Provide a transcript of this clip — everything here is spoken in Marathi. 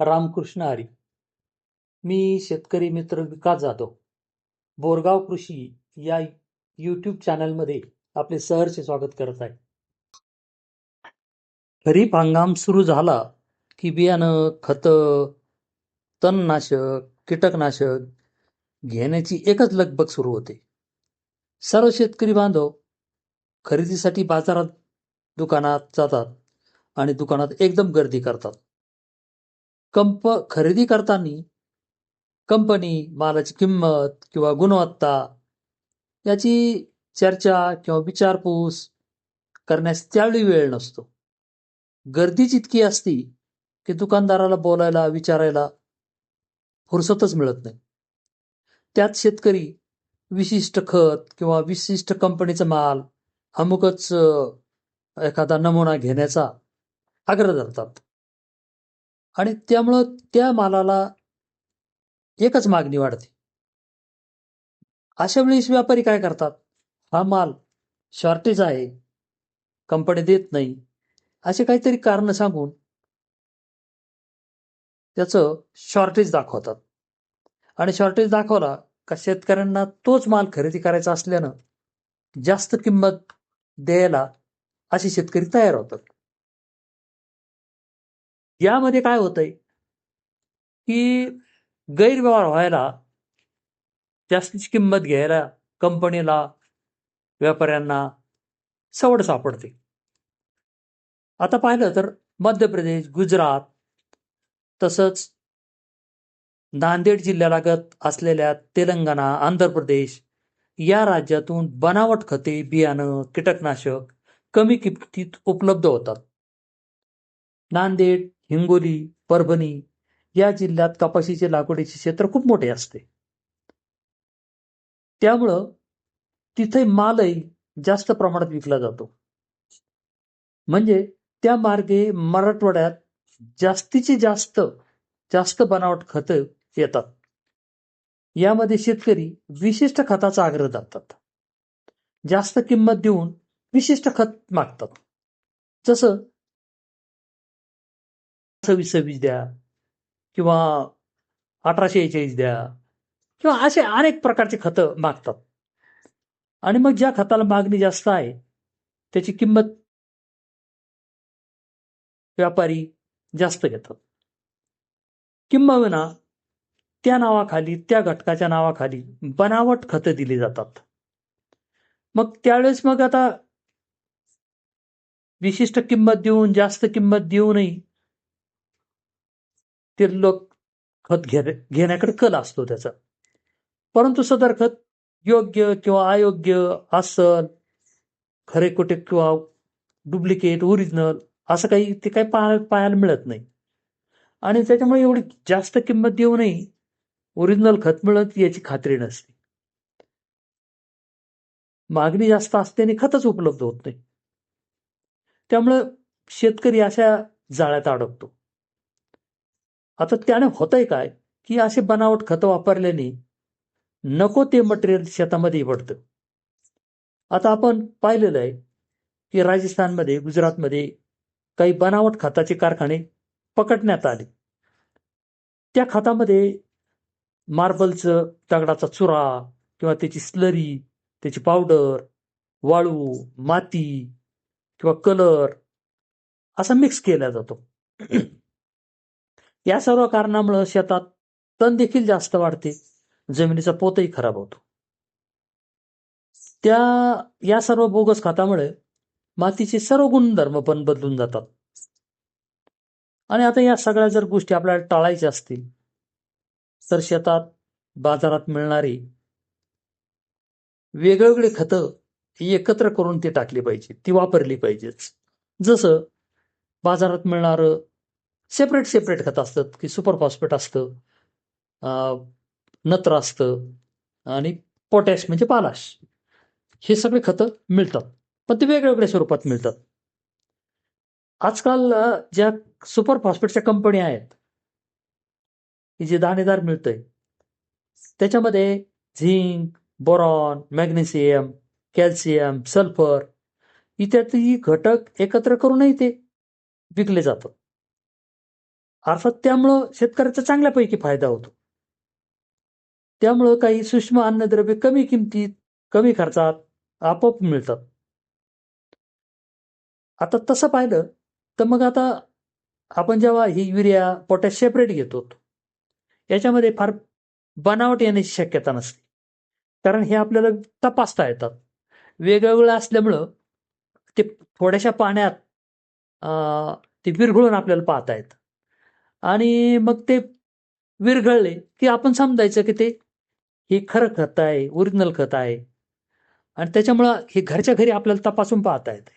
रामकृष्ण हरी. मी शेतकरी मित्र विकास जाधव. बोरगाव कृषी या यूट्यूब चॅनलमध्ये आपले सहर्ष स्वागत करत आहे. खरीप हंगाम सुरू झाला की बियाणं खतं तणनाशक कीटकनाशक घेण्याची एकच लगबग सुरू होते. सर्व शेतकरी बांधव खरेदीसाठी बाजारात दुकानात जातात आणि दुकानात एकदम गर्दी करतात. कंप खरेदी करताना कंपनी मालाची किंमत किंवा गुणवत्ता याची चर्चा किंवा विचारपूस करण्यास त्यावेळी वेळ नसतो. गर्दीच इतकी असती की दुकानदाराला बोलायला विचारायला फुरसतच मिळत नाही. त्यात शेतकरी विशिष्ट खत किंवा विशिष्ट कंपनीचा माल अमुकच एखादा नमुना घेण्याचा आग्रह धरतात. आणि त्यामुळं त्या मालाला एकच मागणी वाढते. अशा वेळेस व्यापारी काय करतात? हा माल शॉर्टेज आहे कंपनी देत नाही असे काहीतरी कारण सांगून त्याचं शॉर्टेज दाखवतात. आणि शॉर्टेज दाखवला का शेतकऱ्यांना तोच माल खरेदी करायचा असल्यानं जास्त किंमत द्यायला असे शेतकरी तयार होतात. यामध्ये काय होतंय? की गैरव्यवहार व्हायला जास्तीची किंमत घ्यायला कंपनीला व्यापाऱ्यांना सवड सापडते. आता पाहिलं तर मध्य प्रदेश गुजरात तसंच नांदेड जिल्ह्यालागत असलेल्या तेलंगणा आंध्र प्रदेश या राज्यातून बनावट खते बियाणं कीटकनाशक कमी किमतीत उपलब्ध होतात. नांदेड हिंगोली परभणी या जिल्ह्यात कपाशीचे लागवडीचे क्षेत्र खूप मोठे असते. त्यामुळं तिथे मालही जास्त प्रमाणात विकला जातो. म्हणजे त्या मार्गे मराठवाड्यात जास्तीचे जास्त जास्त बनावट खतं येतात. यामध्ये शेतकरी विशिष्ट खताचा आग्रह धरतात. जास्त किंमत देऊन विशिष्ट खत मागतात. जसं सव्वीस सव्वीस द्या किंवा अठराशे एचाळीस द्या किंवा असे अनेक प्रकारचे खतं मागतात. आणि मग ज्या खताला मागणी जास्त आहे त्याची किंमत व्यापारी जास्त घेतात. किंबहुना त्या नावाखाली त्या घटकाच्या नावाखाली बनावट खतं दिली जातात. मग त्यावेळेस मग आता विशिष्ट किंमत देऊन जास्त किंमत देऊनही ते लोक खत घे घेण्याकडे कल असतो त्याचा. परंतु सदर खत योग्य किंवा अयोग्य असल खरे कुठे किंवा डुप्लिकेट ओरिजिनल असं काही ते काही पाहायला पाहायला मिळत नाही. आणि त्याच्यामुळे एवढी जास्त किंमत देऊनही ओरिजिनल खत मिळत याची खात्री नसते. मागणी जास्त असते आणि खतच उपलब्ध होत नाही. त्यामुळं शेतकरी अशा जाळ्यात अडकतो. आता त्याने होतंय काय? की असे बनावट खतं वापरल्याने नको ते मटेरियल शेतामध्ये पडतं. आता आपण पाहिलेलं आहे की राजस्थानमध्ये गुजरातमध्ये काही बनावट खताचे कारखाने पकडण्यात आले. त्या खतामध्ये मार्बलचं दगडाचा चुरा किंवा त्याची स्लरी त्याची पावडर वाळू माती किंवा कलर असा मिक्स केला जातो. या सर्व कारणामुळं शेतात तण देखील जास्त वाढते. जमिनीचा पोतही खराब होतो. त्या या सर्व बोगस खतामुळे मातीचे सर्व गुणधर्म पण बदलून जातात. आणि आता या सगळ्या जर गोष्टी आपल्याला टाळायच्या असतील तर शेतात बाजारात मिळणारी वेगवेगळे खतं एकत्र करून ती टाकली पाहिजे ती वापरली पाहिजेच जसं बाजारात मिळणारं सेपरेट सेपरेट खत असतात की सुपर फॉस्फेट असतं नत्र असतं आणि पोटॅश म्हणजे पालाश. हे सगळे खतं मिळतात पण ते वेगवेगळ्या स्वरूपात मिळतात. आजकाल ज्या सुपर फॉस्फेटच्या कंपन्या आहेत की जे दाणेदार मिळतंय त्याच्यामध्ये zinc boron magnesium calcium sulphur इत्यादी घटक एकत्र करूनही ते विकले जातात. अर्थात त्यामुळं शेतकऱ्याचा चांगल्यापैकी फायदा होतो. त्यामुळं काही सूक्ष्म अन्नद्रव्य कमी किमतीत कमी खर्चात आपोआप मिळतात. आता तसं पाहिलं तर मग आता आपण जेव्हा ही युरिया पोटॅश सेपरेट घेतो याच्यामध्ये फार बनावट येण्याची शक्यता नसते. कारण हे आपल्याला तपासता येतात. वेगवेगळं असल्यामुळं ते थोड्याशा पाण्यात ते विरघळून आपल्याला पाहता येतं. आणि मग ते विरघळले की आपण समजायचं की ते हे खरं खत आहे ओरिजिनल खत आहे. आणि त्याच्यामुळं हे घरच्या घरी आपल्याला तपासून पाहता येते